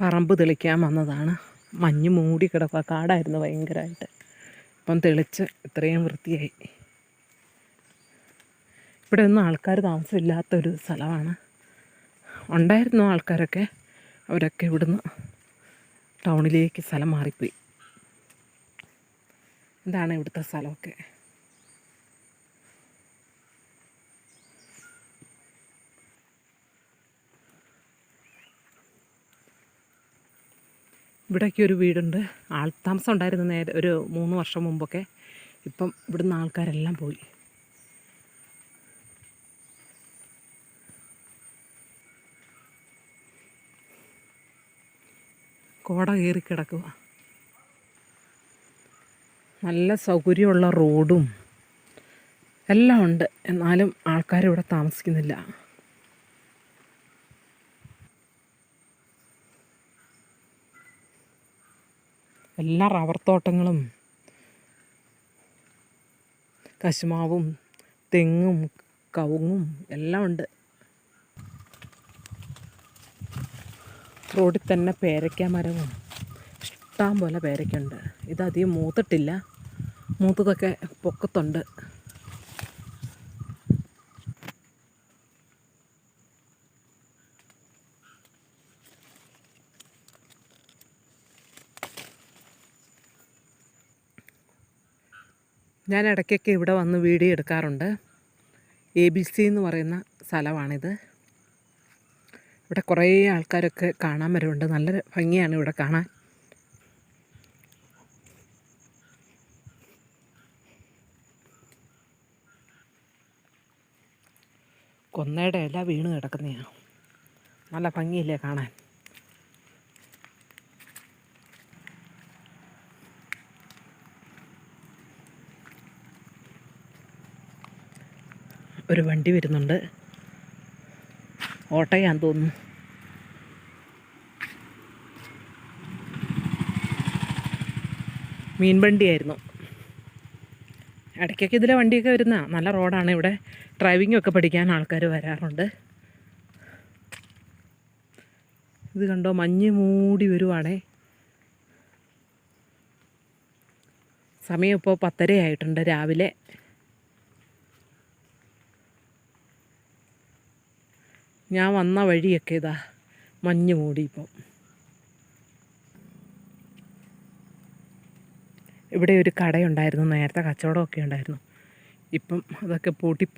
പറമ്പ് തെളിക്കാൻ വന്നതാണ്. മഞ്ഞ് മൂടി കിടക്കുക കാടായിരുന്നു ഭയങ്കരമായിട്ട് ഇപ്പം തെളിച്ച് ഇത്രയും വൃത്തിയായി. ഇവിടെ ഒന്നും ആൾക്കാർ താമസമില്ലാത്തൊരു സ്ഥലമാണ്. ഉണ്ടായിരുന്നു ആൾക്കാരൊക്കെ. അവരൊക്കെ ഇവിടുന്ന് ടൗണിലേക്ക് സ്ഥലം മാറിപ്പോയി. ഇതാണ് ഇവിടുത്തെ സ്ഥലമൊക്കെ. ഇവിടേക്ക് ഒരു വീടുണ്ട്. ആൾത്താമസം താമസം ഉണ്ടായിരുന്നു നേരെ ഒരു മൂന്ന് വർഷം മുമ്പൊക്കെ. ഇപ്പം ഇവിടുന്ന് ആൾക്കാരെല്ലാം പോയി. കോട കയറി കിടക്കുക നല്ല സൗകര്യമുള്ള റോഡും എല്ലാം ഉണ്ട്. എന്നാലും ആൾക്കാരിവിടെ താമസിക്കുന്നില്ല. എല്ലാ റബ്ബർ തോട്ടങ്ങളും കശുമാവും തെങ്ങും കവുങ്ങും എല്ലാം ഉണ്ട്. റോഡിൽ തന്നെ പേരയ്ക്ക മരവും ഇഷ്ടം പോലെ പേരയ്ക്കുണ്ട് ഇതധികം മൂത്തിട്ടില്ല. മൂത്തതൊക്കെ പൊക്കത്തുണ്ട്. ഞാൻ ഇടയ്ക്കൊക്കെ ഇവിടെ വന്ന് വീഡിയോ എടുക്കാറുണ്ട്. എ ബി സി എന്ന് പറയുന്ന സ്ഥലമാണിത്. ഇവിടെ കുറേ ആൾക്കാരൊക്കെ കാണാൻ വരുന്നുണ്ട്. നല്ല ഭംഗിയാണ് ഇവിടെ കാണാൻ. കൊന്നയുടെ ഇല വീണ് കിടക്കുന്നതാണ്. നല്ല ഭംഗിയില്ലേ കാണാൻ? ഒരു വണ്ടി വരുന്നുണ്ട്. ഓട്ടോയാന്ന് തോന്നുന്നു. മീൻ വണ്ടിയായിരുന്നു ഇടയ്ക്കൊക്കെ ഇതിലെ വണ്ടിയൊക്കെ വരുന്ന നല്ല റോഡാണ്. ഇവിടെ ഡ്രൈവിംഗ് ഒക്കെ പഠിക്കാൻ ആൾക്കാർ വരാറുണ്ട്. ഇത് കണ്ടോ? മഞ്ഞ് മൂടി വരുവാണേ. സമയം ഇപ്പോൾ പത്തരയായിട്ടുണ്ട് രാവിലെ. ഞാൻ വന്ന വഴിയൊക്കെ ഇതാ മഞ്ഞ് മൂടി ഇപ്പം. ഇവിടെ ഒരു കടയുണ്ടായിരുന്നു നേരത്തെ കച്ചവടമൊക്കെ ഉണ്ടായിരുന്നു. ഇപ്പം അതൊക്കെ പൂട്ടിപ്പോയി.